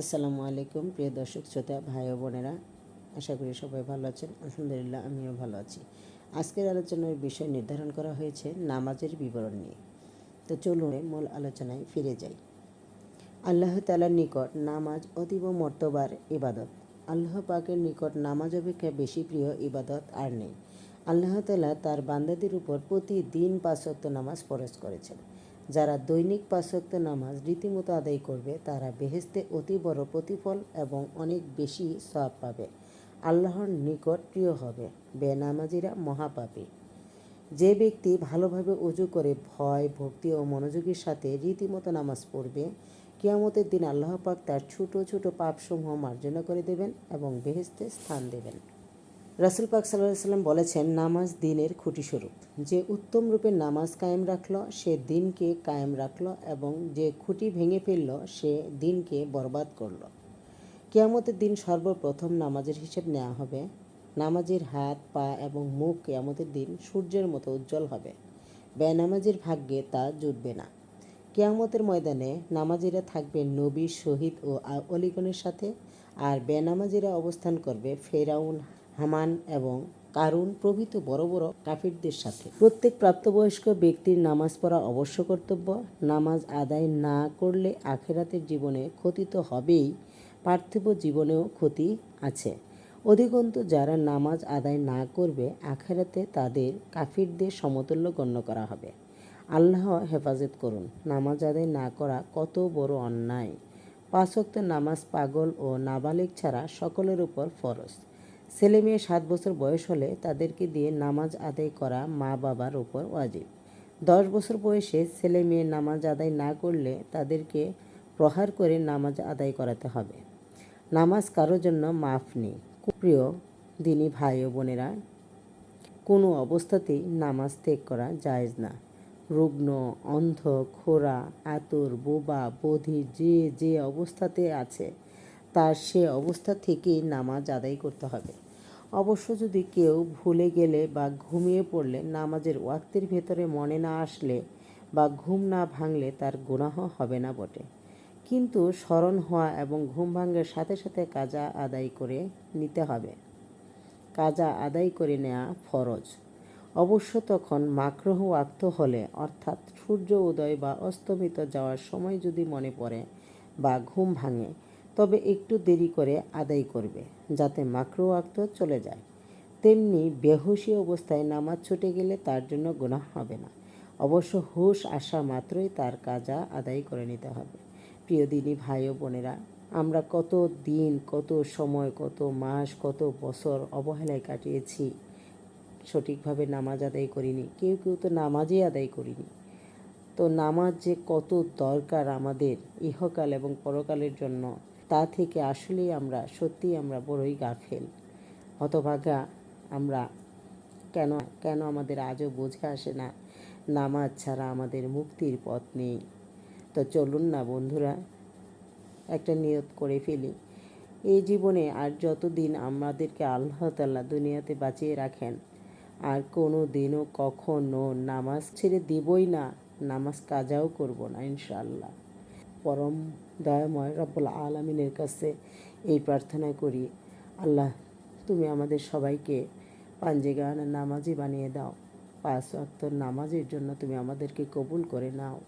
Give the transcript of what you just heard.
আসসালামু আলাইকুম, প্রিয় দর্শক, শ্রোতা, ভাই ও বোনেরা। আশা করি সবাই ভালো আছেন। আলহামদুলিল্লাহ, আমিও ভালো আছি। আজকের আলোচনার বিষয় নির্ধারণ করা হয়েছে নামাজের বিবরণ নিয়ে। তো চলুন মূল আলোচনায় ফিরে যাই। আল্লাহ তালার নিকট নামাজ অতীব মর্তবার ইবাদত। আল্লাহ পাকের নিকট নামাজ অপেক্ষা বেশি প্রিয় ইবাদত আর নেই। আল্লাহ তালা তার বান্দাদের উপর প্রতিদিন পাঁচক্ত নামাজ ফরজ করেছেন। যারা দৈনিক পাঁচক্ত নামাজ রীতিমতো আদায় করবে, তারা বেহেস্তে অতি বড় প্রতিফল এবং অনেক বেশি সব পাবে। আল্লাহর নিকট প্রিয় হবে, বেনামাজিরা মহাপাপী। যে ব্যক্তি ভালোভাবে উজু করে ভয়, ভক্তি ও মনোযোগের সাথে রীতিমতো নামাজ পড়বে, কিয়ামতের দিন আল্লাহ পাক তার ছোট ছোট পাপসমূহ মার্জনা করে দেবেন এবং বেহেস্তে স্থান দেবেন। রাসুল পাক সাল্লাহ সাল্লাম বলেছেন, নামাজ দিনের খুঁটিস্বরূপ যে উত্তম রূপে নামাজ কায়েম রাখল, সে দিনকে কায়েম রাখল এবং যে খুঁটি ভেঙে ফেলল, সে দিনকে বরবাদ করল। কেয়ামতের দিন সর্বপ্রথম নামাজের হিসেব নেওয়া হবে। নামাজের হাত, পা এবং মুখ কেয়ামতের দিন সূর্যের মতো উজ্জ্বল হবে। বেনামাজির ভাগ্যে তা জুটবে না। কেয়ামতের ময়দানে নামাজিরা থাকবে নবী, শহীদ ও অলিগণের সাথে, আর বেনামাজিরা অবস্থান করবে ফেরাউন হামান এবং কারুন প্রভৃত বড় বড় কাফিরদের সাথে। প্রত্যেক প্রাপ্তবয়স্ক ব্যক্তির নামাজ পড়া অবশ্য কর্তব্য। নামাজ আদায় না করলে আখেরাতের জীবনে ক্ষতি তো হবেই, পার্থিব জীবনেও ক্ষতি আছে। অধিকন্তু যারা নামাজ আদায় না করবে, আখেরাতে তাদের কাফিরদের সমতুল্য গণ্য করা হবে। আল্লাহ হেফাজত করুন, নামাজ আদায় না করা কত বড় অন্যায়। পাঁচ ওয়াক্ত নামাজ পাগল ও নাবালিক ছাড়া সকলের উপর ফরজ। ছেলে মেয়ে সাত বছর বয়স হলে তাদেরকে দিয়ে নামাজ আদায় করা মা বাবার ওপর ওয়াজিব। দশ বছর বয়সে ছেলে মেয়ে নামাজ আদায় না করলে তাদেরকে প্রহার করে নামাজ আদায় করাতে হবে। নামাজ কারোর জন্য মাফ নেই। প্রিয় দিনী ভাই ও বোনেরা, কোনো অবস্থাতেই নামাজ ত্যাগ করা জায়েজ না। রুগ্ন, অন্ধ খোরা আতুর, বোবা, বধির যে যে অবস্থাতে আছে তার সে অবস্থা থেকেই নামাজ আদায় করতে হবে। অবশ্য যদি কেউ ভুলে গেলে বা ঘুমিয়ে পড়লে নামাজের ওয়াক্তের ভেতরে মনে না আসলে বা ঘুম না ভাঙলে তার গুণাহ হবে না বটে। কিন্তু স্মরণ হওয়া এবং ঘুম ভাঙার সাথে সাথে কাজা আদায় করে নিতে হবে। কাজা আদায় করে নেওয়া ফরজ। অবশ্য তখন মাকরহ ওয়াক্ত হলে, অর্থাৎ সূর্য উদয় বা অস্তমিত যাওয়ার সময় যদি মনে পড়ে বা ঘুম ভাঙে তবে একটু দেরি করে আদায় করবে যাতে মাকরু আক্ত চলে যায়। তেমনি বেহুশি অবস্থায় নামাজ ছুটে গেলে তার জন্য গুনাহ হবে না। অবশ্য হুশ আসা মাত্রই তার কাজা আদায় করে নিতে হবে। প্রিয় দিনী ভাই ও বোনেরা, আমরা কত দিন, কত সময়, কত মাস, কত বছর অবহেলায় কাটিয়েছি, সঠিকভাবে নামাজ আদায় করিনি, কেউ কেউ তো নামাজই আদায় করিনি। তো নামাজ যে কত দরকার আমাদের ইহকাল এবং পরকালের জন্য তা থেকে আসলেই আমরা সত্যিই আমরা বড়ই গাফেল। হতভাগা আমরা কেন কেন আমাদের আজও বোঝে আসে না, নামাজ ছাড়া আমাদের মুক্তির পথ নেই। তো চলুন না বন্ধুরা, একটা নিয়ত করে ফেলি। এই জীবনে আর যতদিন আমাদেরকে আল্লাহ তাল্লাহ দুনিয়াতে বাঁচিয়ে রাখেন, আর কোনো দিনও কখনো নামাজ ছেড়ে দিবই না, নামাজ কাজাও করব না ইনশাআল্লাহ। পরম দয়াময় রব্বুল আলমিনের কাছে এই প্রার্থনা করি। আল্লাহ, তুমি আমাদের সবাইকে পাঞ্জেগান নামাজি বানিয়ে দাও। পাঁচ ওয়াক্ত নামাজের জন্য তুমি আমাদেরকে কবুল করে নাও।